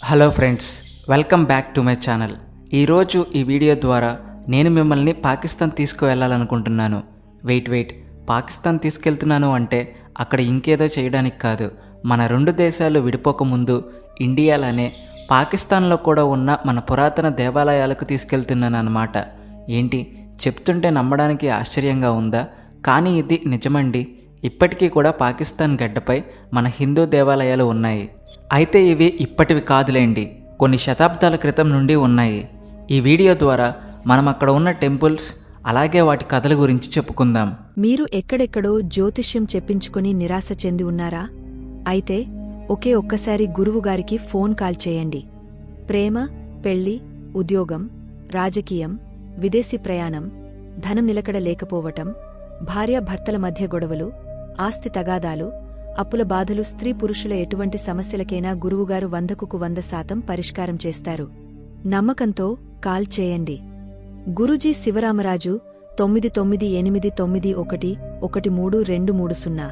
Hello friends welcome back to my channel ఈరోజు ఈ video ద్వారా నేను మిమ్మల్ని పాకిస్తాన్ తీసుకువెళ్ళాలనుకుంటున్నాను. వెయిట్ వెయిట్ పాకిస్తాన్ తీసుకెళ్తున్నాను అంటే అక్కడ ఇంకేదో చేయడానికి కాదు. మన రెండు దేశాలు విడిపోకముందు ఇండియాలోనే పాకిస్తాన్లో కూడా ఉన్న మన పురాతన దేవాలయాలకు తీసుకెళ్తున్నాను అనమాట ఏంటి? చెప్తుంటే నమ్మడానికి ఆశ్చర్యంగా ఉందా? కానీ ఇది నిజమండి. ఇప్పటికీ కూడా పాకిస్తాన్ గడ్డపై మన హిందూ దేవాలయాలు ఉన్నాయి. అయితే ఇవి ఇప్పటివి కాదులేండి. కొన్ని శతాబ్దాల క్రితం నుండి ఉన్నాయి. ఈ వీడియో ద్వారా మనం అక్కడ ఉన్న టెంపుల్స్ అలాగే వాటి కథల గురించి చెప్పుకుందాం. మీరు ఎక్కడెక్కడో జ్యోతిష్యం చెప్పించుకుని నిరాశ చెంది ఉన్నారా? అయితే ఒకే ఒక్కసారి గురువుగారికి ఫోన్ కాల్ చేయండి. ప్రేమ పెళ్ళి ఉద్యోగం రాజకీయం విదేశీ ప్రయాణం ధనం నిలకడ లేకపోవటం భార్యాభర్తల మధ్య గొడవలు ఆస్తి తగాదాలు అప్పుల బాధలు స్త్రీ పురుషుల ఎటువంటి సమస్యలకైనా గురువుగారు వందకుకు వంద శాతం పరిష్కారం చేస్తారు. నమ్మకంతో కాల్ చేయండి. గురుజీ శివరామరాజు తొమ్మిది తొమ్మిది ఎనిమిది తొమ్మిది ఒకటి ఒకటి మూడు రెండు మూడు సున్నా.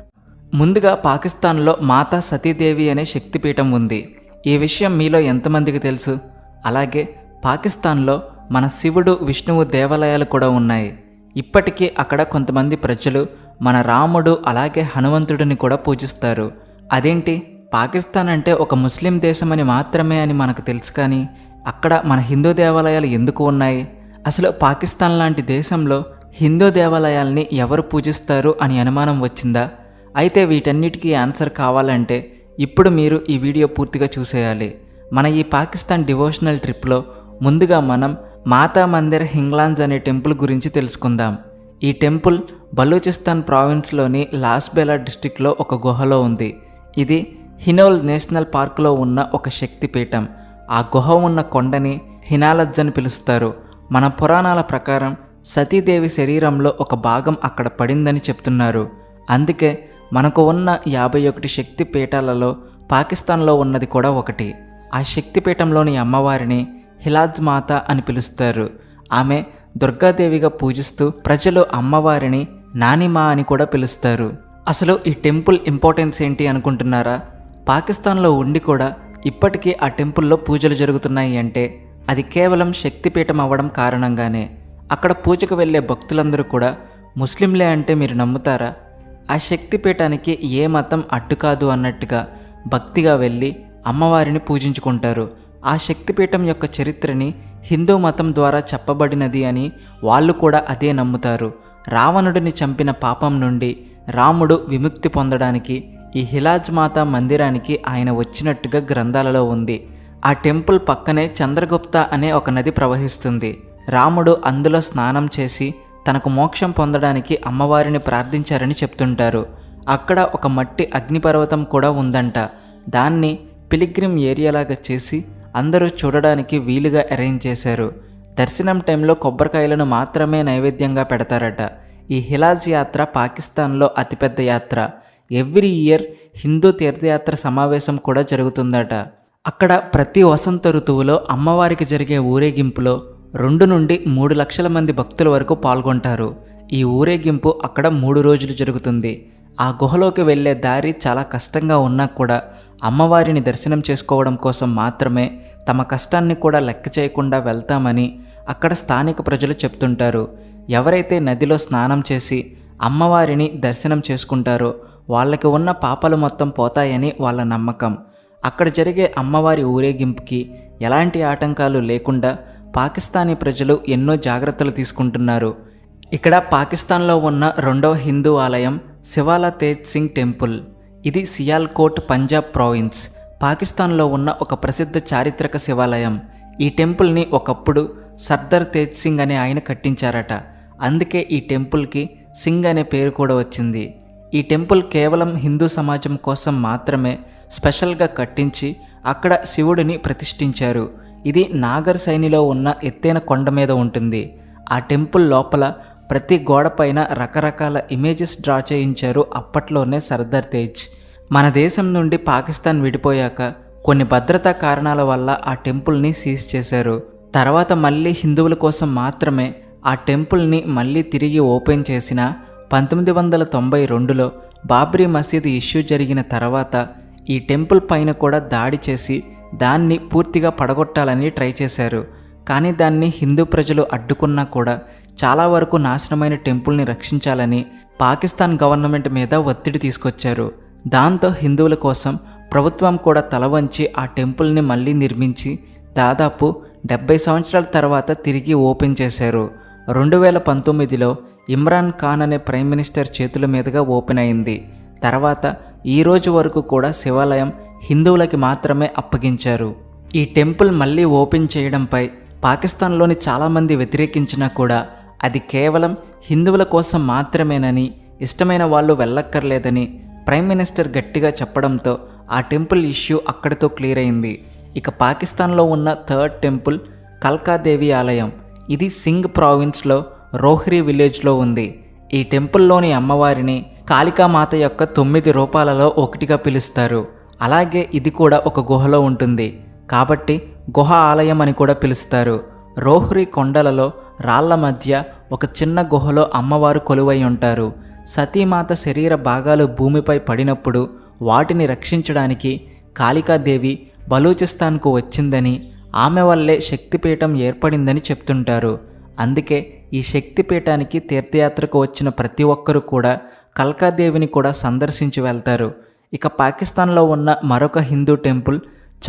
ముందుగా పాకిస్తాన్లో మాతా సతీదేవి అనే శక్తిపీఠం ఉంది. ఈ విషయం మీలో ఎంతమందికి తెలుసు? అలాగే పాకిస్తాన్లో మన శివుడు విష్ణువు దేవాలయాలు కూడా ఉన్నాయి. ఇప్పటికీ అక్కడ కొంతమంది ప్రజలు మన రాముడు అలాగే హనుమంతుడిని కూడా పూజిస్తారు. అదేంటి? పాకిస్తాన్ అంటే ఒక ముస్లిం దేశమని మాత్రమే అని మనకు తెలుసు కానీ అక్కడ మన హిందూ దేవాలయాలు ఎందుకు ఉన్నాయి? అసలు పాకిస్తాన్ లాంటి దేశంలో హిందూ దేవాలయాల్ని ఎవరు పూజిస్తారు అని అనుమానం వచ్చిందా? అయితే వీటన్నిటికీ ఆన్సర్ కావాలంటే ఇప్పుడు మీరు ఈ వీడియో పూర్తిగా చూసేయాలి. మన ఈ పాకిస్తాన్ డివోషనల్ ట్రిప్లో ముందుగా మనం మాతా మందిర్ హింగ్లాంజ్ అనే టెంపుల్ గురించి తెలుసుకుందాం. ఈ టెంపుల్ బలూచిస్తాన్ ప్రావిన్స్లోని లాస్బెలా డిస్టిక్లో ఒక గుహలో ఉంది. ఇది హినోల్ నేషనల్ పార్క్లో ఉన్న ఒక శక్తిపీఠం ఆ గుహ ఉన్న కొండని హినాలజ్ అని పిలుస్తారు. మన పురాణాల ప్రకారం సతీదేవి శరీరంలో ఒక భాగం అక్కడ పడిందని చెప్తున్నారు. అందుకే మనకు ఉన్న యాభై ఒకటి శక్తి పీఠాలలో పాకిస్తాన్లో ఉన్నది కూడా ఒకటి. ఆ శక్తిపీఠంలోని అమ్మవారిని హిలాజ్ మాత అని పిలుస్తారు. ఆమె దుర్గాదేవిగా పూజిస్తూ ప్రజలు అమ్మవారిని నానిమా అని కూడా పిలుస్తారు. అసలు ఈ టెంపుల్ ఇంపార్టెన్స్ ఏంటి అనుకుంటున్నారా? పాకిస్తాన్లో ఉండి కూడా ఇప్పటికీ ఆ టెంపుల్లో పూజలు జరుగుతున్నాయి అంటే అది కేవలం శక్తిపీఠం అవ్వడం కారణంగానే. అక్కడ పూజకు వెళ్ళే భక్తులందరూ కూడా ముస్లింలే అంటే మీరు నమ్ముతారా? ఆ శక్తిపీఠానికి ఏ మతం అడ్డు కాదు అన్నట్టుగా భక్తిగా వెళ్ళి అమ్మవారిని పూజించుకుంటారు. ఆ శక్తిపీఠం యొక్క చరిత్రని హిందూ మతం ద్వారా చెప్పబడినది అని వాళ్ళు కూడా అదే నమ్ముతారు. రావణుడిని చంపిన పాపం నుండి రాముడు విముక్తి పొందడానికి ఈ హిలాజ్ మాతా మందిరానికి ఆయన వచ్చినట్టుగా గ్రంథాలలో ఉంది. ఆ టెంపుల్ పక్కనే చంద్రగుప్త అనే ఒక నది ప్రవహిస్తుంది. రాముడు అందులో స్నానం చేసి తనకు మోక్షం పొందడానికి అమ్మవారిని ప్రార్థించారని చెప్తుంటారు. అక్కడ ఒక మట్టి అగ్నిపర్వతం కూడా ఉందంట. దాన్ని పిలిగ్రిమ్ ఏరియాలాగా చేసి అందరూ చూడడానికి వీలుగా అరేంజ్ చేశారు. దర్శనం టైంలో కొబ్బరికాయలను మాత్రమే నైవేద్యంగా పెడతారట. ఈ హిలాజ్ యాత్ర పాకిస్తాన్లో అతిపెద్ద యాత్ర. ఎవ్రీ ఇయర్ హిందూ తీర్థయాత్ర సమావేశం కూడా జరుగుతుందట. అక్కడ ప్రతి వసంత ఋతువులో అమ్మవారికి జరిగే ఊరేగింపులో రెండు నుండి మూడు లక్షల మంది భక్తుల వరకు పాల్గొంటారు. ఈ ఊరేగింపు అక్కడ మూడు రోజులు జరుగుతుంది. ఆ గుహలోకి వెళ్ళే దారి చాలా కష్టంగా ఉన్నా కూడా అమ్మవారిని దర్శనం చేసుకోవడం కోసం మాత్రమే తమ కష్టాన్ని కూడా లెక్క చేయకుండా వెళ్తామని అక్కడ స్థానిక ప్రజలు చెప్తుంటారు. ఎవరైతే నదిలో స్నానం చేసి అమ్మవారిని దర్శనం చేసుకుంటారో వాళ్ళకి ఉన్న పాపాలు మొత్తం పోతాయని వాళ్ళ నమ్మకం. అక్కడ జరిగే అమ్మవారి ఊరేగింపుకి ఎలాంటి ఆటంకాలు లేకుండా పాకిస్తానీ ప్రజలు ఎన్నో జాగ్రత్తలు తీసుకుంటున్నారు. ఇక్కడ పాకిస్తాన్లో ఉన్న రెండవ హిందూ ఆలయం శివాలా తేజ్ సింగ్ టెంపుల్. ఇది సియాల్కోట్ పంజాబ్ ప్రావిన్స్. పాకిస్తాన్లో ఉన్న ఒక ప్రసిద్ధ చారిత్రక శివాలయం. ఈ టెంపుల్ని ఒకప్పుడు సర్దార్ తేజ్ సింగ్ అనే ఆయన కట్టించారట. అందుకే ఈ టెంపుల్కి సింగ్ అనే పేరు కూడా వచ్చింది. ఈ టెంపుల్ కేవలం హిందూ సమాజం కోసం మాత్రమే స్పెషల్గా కట్టించి అక్కడ శివుడిని ప్రతిష్ఠించారు. ఇది నాగర్ సైనిలో ఉన్న ఎత్తైన కొండ మీద ఉంటుంది. ఆ టెంపుల్ లోపల ప్రతి గోడపైన రకరకాల ఇమేజెస్ డ్రా చేయించారు అప్పట్లోనే సర్దార్ తేజ్. మన దేశం నుండి పాకిస్తాన్ విడిపోయాక కొన్ని భద్రతా కారణాల వల్ల ఆ టెంపుల్ని సీజ్ చేశారు. తర్వాత మళ్ళీ హిందువుల కోసం మాత్రమే ఆ టెంపుల్ని మళ్ళీ తిరిగి ఓపెన్ చేసిన పంతొమ్మిది వందల తొంభై రెండులో బాబ్రీ మసీద్ ఇష్యూ జరిగిన తర్వాత ఈ టెంపుల్ పైన కూడా దాడి చేసి దాన్ని పూర్తిగా పడగొట్టాలని ట్రై చేశారు. కానీ దాన్ని హిందూ ప్రజలు అడ్డుకున్నా కూడా చాలా వరకు నాశనమైన టెంపుల్ని రక్షించాలని పాకిస్తాన్ గవర్నమెంట్ మీద ఒత్తిడి తీసుకొచ్చారు. దాంతో హిందువుల కోసం ప్రభుత్వం కూడా తల వంచి ఆ టెంపుల్ని మళ్ళీ నిర్మించి దాదాపు డెబ్బై సంవత్సరాల తర్వాత తిరిగి ఓపెన్ చేశారు. రెండు వేల పంతొమ్మిదిలో ఇమ్రాన్ ఖాన్ అనే ప్రైమ్ మినిస్టర్ చేతుల మీదుగా ఓపెన్ అయింది. తర్వాత ఈ రోజు వరకు కూడా శివాలయం హిందువులకి మాత్రమే అప్పగించారు. ఈ టెంపుల్ మళ్ళీ ఓపెన్ చేయడంపై పాకిస్తాన్లోని చాలామంది వ్యతిరేకించినా కూడా అది కేవలం హిందువుల కోసం మాత్రమేనని ఇష్టమైన వాళ్ళు వెళ్ళక్కర్లేదని ప్రైమ్ మినిస్టర్ గట్టిగా చెప్పడంతో ఆ టెంపుల్ ఇష్యూ అక్కడితో క్లియర్ అయింది. ఇక పాకిస్తాన్లో ఉన్న థర్డ్ టెంపుల్ కల్కాదేవి ఆలయం. ఇది సింగ్ ప్రావిన్స్లో రోహ్రీ విలేజ్లో ఉంది. ఈ టెంపుల్లోని అమ్మవారిని కాళికామాత యొక్క తొమ్మిది రూపాలలో ఒకటిగా పిలుస్తారు. అలాగే ఇది కూడా ఒక గుహలో ఉంటుంది. కాబట్టి గుహ ఆలయం అని కూడా పిలుస్తారు. రోహ్రీ కొండలలో రాళ్ళ మధ్య ఒక చిన్న గుహలో అమ్మవారు కొలువై ఉంటారు. సతీమాత శరీర భాగాలు భూమిపై పడినప్పుడు వాటిని రక్షించడానికి కాళికాదేవి బలూచిస్తాన్కు వచ్చిందని ఆమె వల్లే శక్తిపీఠం ఏర్పడిందని చెప్తుంటారు. అందుకే ఈ శక్తిపీఠానికి తీర్థయాత్రకు వచ్చిన ప్రతి ఒక్కరూ కూడా కల్కాదేవిని కూడా సందర్శించి వెళ్తారు. ఇక పాకిస్తాన్లో ఉన్న మరొక హిందూ టెంపుల్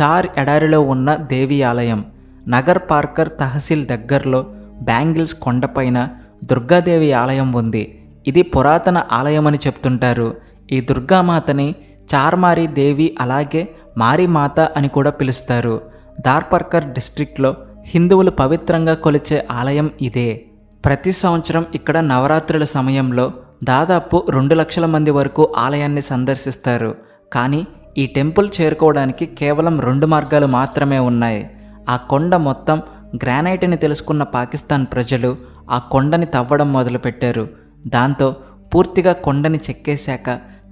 చార్ ఎడారిలో ఉన్న దేవి ఆలయం. నగర్ పార్కర్ తహసీల్ దగ్గరలో బ్యాంగిల్స్ కొండపైన దుర్గాదేవి ఆలయం ఉంది. ఇది పురాతన ఆలయం అని చెప్తుంటారు. ఈ దుర్గామాతని చార్మారి దేవి అలాగే మారిమాత అని కూడా పిలుస్తారు. దార్పర్కర్ డిస్ట్రిక్ట్లో హిందువులు పవిత్రంగా కొలిచే ఆలయం ఇదే. ప్రతి సంవత్సరం ఇక్కడ నవరాత్రుల సమయంలో దాదాపు రెండు లక్షల మంది వరకు ఆలయాన్ని సందర్శిస్తారు. కానీ ఈ టెంపుల్ చేరుకోవడానికి కేవలం రెండు మార్గాలు మాత్రమే ఉన్నాయి. ఆ కొండ మొత్తం గ్రానైట్ అని తెలుసుకున్న పాకిస్తాన్ ప్రజలు ఆ కొండని తవ్వడం మొదలుపెట్టారు. దాంతో పూర్తిగా కొండని చెక్కేశాక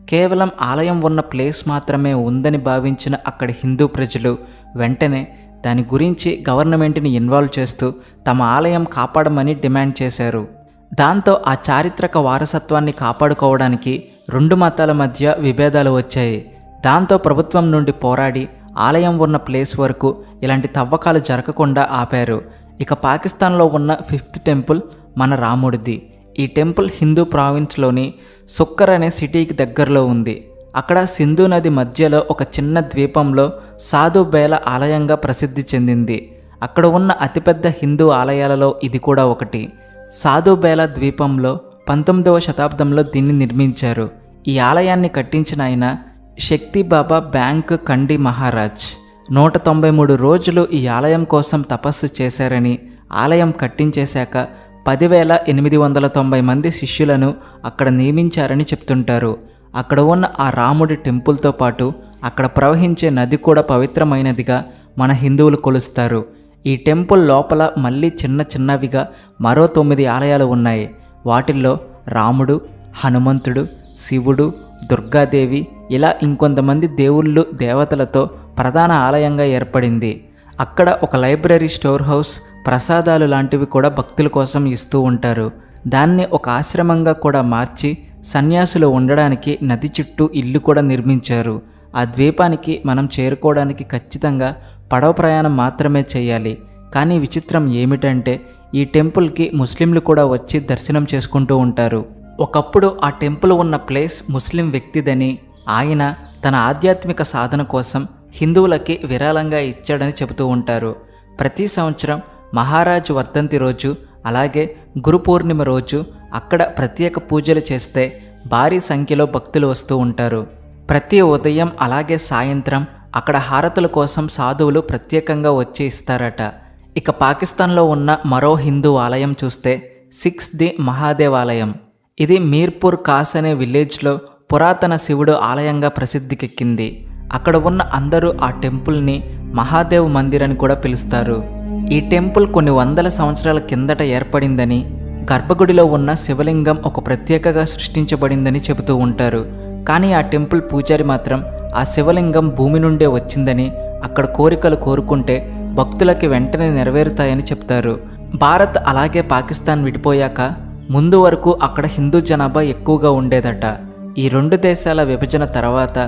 కేవలం ఆలయం ఉన్న ప్లేస్ మాత్రమే ఉందని భావించిన అక్కడి హిందూ ప్రజలు వెంటనే దాని గురించి గవర్నమెంట్ని ఇన్వాల్వ్ చేస్తూ తమ ఆలయం కాపాడమని డిమాండ్ చేశారు. దాంతో ఆ చారిత్రక వారసత్వాన్ని కాపాడుకోవడానికి రెండు మతాల మధ్య విభేదాలు వచ్చాయి. దాంతో ప్రభుత్వం నుండి పోరాడి ఆలయం ఉన్న ప్లేస్ వరకు ఇలాంటి తవ్వకాలు జరగకుండా ఆపారు. ఇక పాకిస్తాన్లో ఉన్న ఫిఫ్త్ టెంపుల్ మన రాముడిది. ఈ టెంపుల్ హిందూ ప్రావిన్స్లోని సుక్కర్ అనే సిటీకి దగ్గరలో ఉంది. అక్కడ సింధు నది మధ్యలో ఒక చిన్న ద్వీపంలో సాధు బేల ఆలయంగా ప్రసిద్ధి చెందింది. అక్కడ ఉన్న అతిపెద్ద హిందూ ఆలయాలలో ఇది కూడా ఒకటి. సాధు బేల ద్వీపంలో పంతొమ్మిదవ శతాబ్దంలో దీన్ని నిర్మించారు. ఈ ఆలయాన్ని కట్టించిన ఆయన శక్తి బాబా బ్యాంక్ కండి మహారాజ్. నూట తొంభై మూడు రోజులు ఈ ఆలయం కోసం తపస్సు చేశారని ఆలయం కట్టించేశాక పదివేల ఎనిమిది వందల తొంభై మంది శిష్యులను అక్కడ నియమించారని చెప్తుంటారు. అక్కడ ఉన్న ఆ రాముడి టెంపుల్తో పాటు అక్కడ ప్రవహించే నది కూడా పవిత్రమైనదిగా మన హిందువులు కొలుస్తారు. ఈ టెంపుల్ లోపల మళ్ళీ చిన్న చిన్నవిగా మరో తొమ్మిది ఆలయాలు ఉన్నాయి. వాటిల్లో రాముడు హనుమంతుడు శివుడు దుర్గాదేవి ఇలా ఇంకొంతమంది దేవుళ్ళు దేవతలతో ప్రధాన ఆలయంగా ఏర్పడింది. అక్కడ ఒక లైబ్రరీ స్టోర్ హౌస్ ప్రసాదాలు లాంటివి కూడా భక్తుల కోసం ఇస్తూ ఉంటారు. దాన్ని ఒక ఆశ్రమంగా కూడా మార్చి సన్యాసులు ఉండడానికి నది చుట్టూ ఇల్లు కూడా నిర్మించారు. ఆ ద్వీపానికి మనం చేరుకోవడానికి ఖచ్చితంగా పడవ ప్రయాణం మాత్రమే చేయాలి. కానీ విచిత్రం ఏమిటంటే ఈ టెంపుల్కి ముస్లింలు కూడా వచ్చి దర్శనం చేసుకుంటూ ఉంటారు. ఒకప్పుడు ఆ టెంపుల్ ఉన్న ప్లేస్ ముస్లిం వ్యక్తిదని ఆయన తన ఆధ్యాత్మిక సాధన కోసం హిందువులకి విరాళంగా ఇచ్చాడని చెబుతూ ఉంటారు. ప్రతి సంవత్సరం మహారాజు వర్ధంతి రోజు అలాగే గురు పూర్ణిమ రోజు అక్కడ ప్రత్యేక పూజలు చేస్తే భారీ సంఖ్యలో భక్తులు వస్తూ ఉంటారు. ప్రతి ఉదయం అలాగే సాయంత్రం అక్కడ హారతుల కోసం సాధువులు ప్రత్యేకంగా వచ్చి ఇస్తారట. ఇక పాకిస్తాన్లో ఉన్న మరో హిందూ ఆలయం చూస్తే సిక్స్ ది మహాదేవాలయం. ఇది మీర్పూర్ కాస్ అనే విలేజ్లో పురాతన శివుడు ఆలయంగా ప్రసిద్ధికెక్కింది. అక్కడ ఉన్న అందరూ ఆ టెంపుల్ని మహాదేవ్ మందిర్ అని కూడా పిలుస్తారు. ఈ టెంపుల్ కొన్ని వందల సంవత్సరాల కిందట ఏర్పడిందని గర్భగుడిలో ఉన్న శివలింగం ఒక ప్రత్యేకగా సృష్టించబడిందని చెబుతూ ఉంటారు. కానీ ఆ టెంపుల్ పూజారి మాత్రం ఆ శివలింగం భూమి నుండే వచ్చిందని అక్కడ కోరికలు కోరుకుంటే భక్తులకి వెంటనే నెరవేరుతాయని చెప్తారు. భారత్ అలాగే పాకిస్తాన్ విడిపోయాక ముందు వరకు అక్కడ హిందూ జనాభా ఎక్కువగా ఉండేదట. ఈ రెండు దేశాల విభజన తర్వాత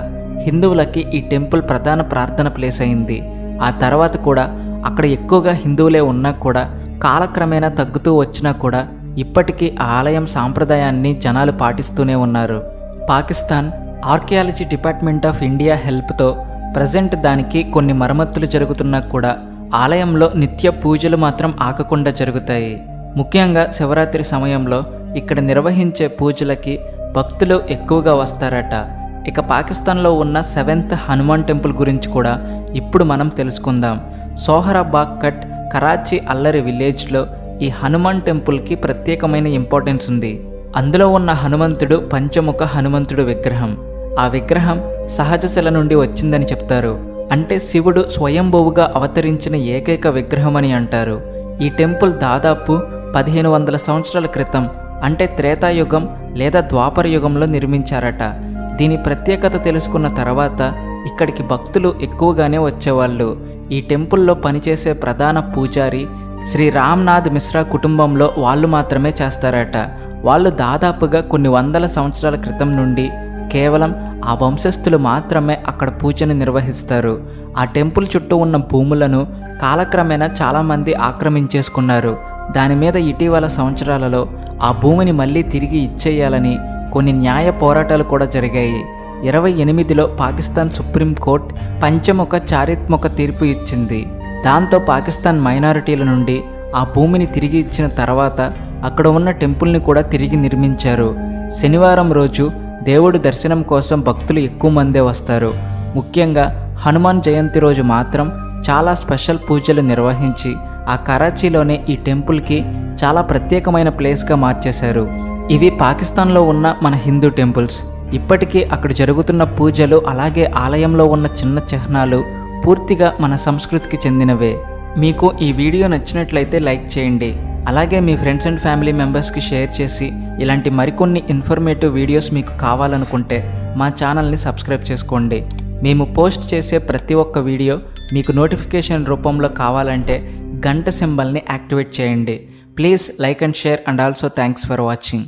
హిందువులకి ఈ టెంపుల్ ప్రధాన ప్రార్థన ప్లేస్ అయింది. ఆ తర్వాత కూడా అక్కడ ఎక్కువగా హిందువులే ఉన్నా కూడా కాలక్రమేణా తగ్గుతూ వచ్చినా కూడా ఇప్పటికీ ఆ ఆలయం సాంప్రదాయాన్ని జనాలు పాటిస్తూనే ఉన్నారు. Pakistan archaeology department of India హెల్ప్తో present దానికి కొన్ని మరమ్మతులు జరుగుతున్నా కూడా ఆలయంలో నిత్య పూజలు మాత్రం ఆకకుండా జరుగుతాయి. ముఖ్యంగా శివరాత్రి సమయంలో ఇక్కడ నిర్వహించే పూజలకి భక్తులు ఎక్కువగా వస్తారట. ఇక పాకిస్తాన్లో ఉన్న సెవెంత్ హనుమాన్ టెంపుల్ గురించి కూడా ఇప్పుడు మనం తెలుసుకుందాం. సోహరాబాగ్ కట్ కరాచీ అల్లరి విలేజ్లో ఈ హనుమాన్ టెంపుల్కి ప్రత్యేకమైన ఇంపార్టెన్స్ ఉంది. అందులో ఉన్న హనుమంతుడు పంచముఖ హనుమంతుడు విగ్రహం. ఆ విగ్రహం సహజ శిల నుండి వచ్చిందని చెప్తారు. అంటే శివుడు స్వయంభువుగా అవతరించిన ఏకైక విగ్రహం అని అంటారు. ఈ టెంపుల్ దాదాపు పదిహేను వందల సంవత్సరాల క్రితం అంటే త్రేతాయుగం లేదా ద్వాపర యుగంలో నిర్మించారట. దీని ప్రత్యేకత తెలుసుకున్న తర్వాత ఇక్కడికి భక్తులు ఎక్కువగానే వచ్చేవాళ్ళు. ఈ టెంపుల్లో పనిచేసే ప్రధాన పూజారి శ్రీ రామ్నాథ్ మిశ్రా కుటుంబంలో వాళ్ళు మాత్రమే చేస్తారట. వాళ్ళు దాదాపుగా కొన్ని వందల సంవత్సరాల క్రితం నుండి కేవలం ఆ వంశస్థులు మాత్రమే అక్కడ పూజను నిర్వహిస్తారు. ఆ టెంపుల్ చుట్టూ ఉన్న భూములను కాలక్రమేణా చాలామంది ఆక్రమించేసుకున్నారు. దాని మీద ఇటీవల సంవత్సరాలలో ఆ భూమిని మళ్ళీ తిరిగి ఇచ్చేయాలని కొన్ని న్యాయ పోరాటాలు కూడా జరిగాయి. ఇరవై ఎనిమిదిలో పాకిస్తాన్ సుప్రీంకోర్టు పంచముఖ చారిత్మక తీర్పు ఇచ్చింది. దాంతో పాకిస్తాన్ మైనారిటీల నుండి ఆ భూమిని తిరిగి ఇచ్చిన తర్వాత అక్కడ ఉన్న టెంపుల్ని కూడా తిరిగి నిర్మించారు. శనివారం రోజు దేవుడి దర్శనం కోసం భక్తులు ఎక్కువ మందే వస్తారు. ముఖ్యంగా హనుమాన్ జయంతి రోజు మాత్రం చాలా స్పెషల్ పూజలు నిర్వహించి ఆ కరాచీలోనే ఈ టెంపుల్కి చాలా ప్రత్యేకమైన ప్లేస్గా మార్చేశారు. ఇవి పాకిస్తాన్లో ఉన్న మన హిందూ టెంపుల్స్. ఇప్పటికీ అక్కడ జరుగుతున్న పూజలు అలాగే ఆలయంలో ఉన్న చిన్న చిహ్నాలు పూర్తిగా మన సంస్కృతికి చెందినవే. మీకు ఈ వీడియో నచ్చినట్లయితే లైక్ చేయండి. అలాగే మీ ఫ్రెండ్స్ అండ్ ఫ్యామిలీ మెంబర్స్కి షేర్ చేసి ఇలాంటి మరికొన్ని ఇన్ఫర్మేటివ్ వీడియోస్ మీకు కావాలనుకుంటే మా ఛానల్ని సబ్స్క్రైబ్ చేసుకోండి. మేము పోస్ట్ చేసే ప్రతి ఒక్క వీడియో మీకు నోటిఫికేషన్ రూపంలో కావాలంటే గంట సింబల్ని యాక్టివేట్ చేయండి. Please like and share and also thanks for watching.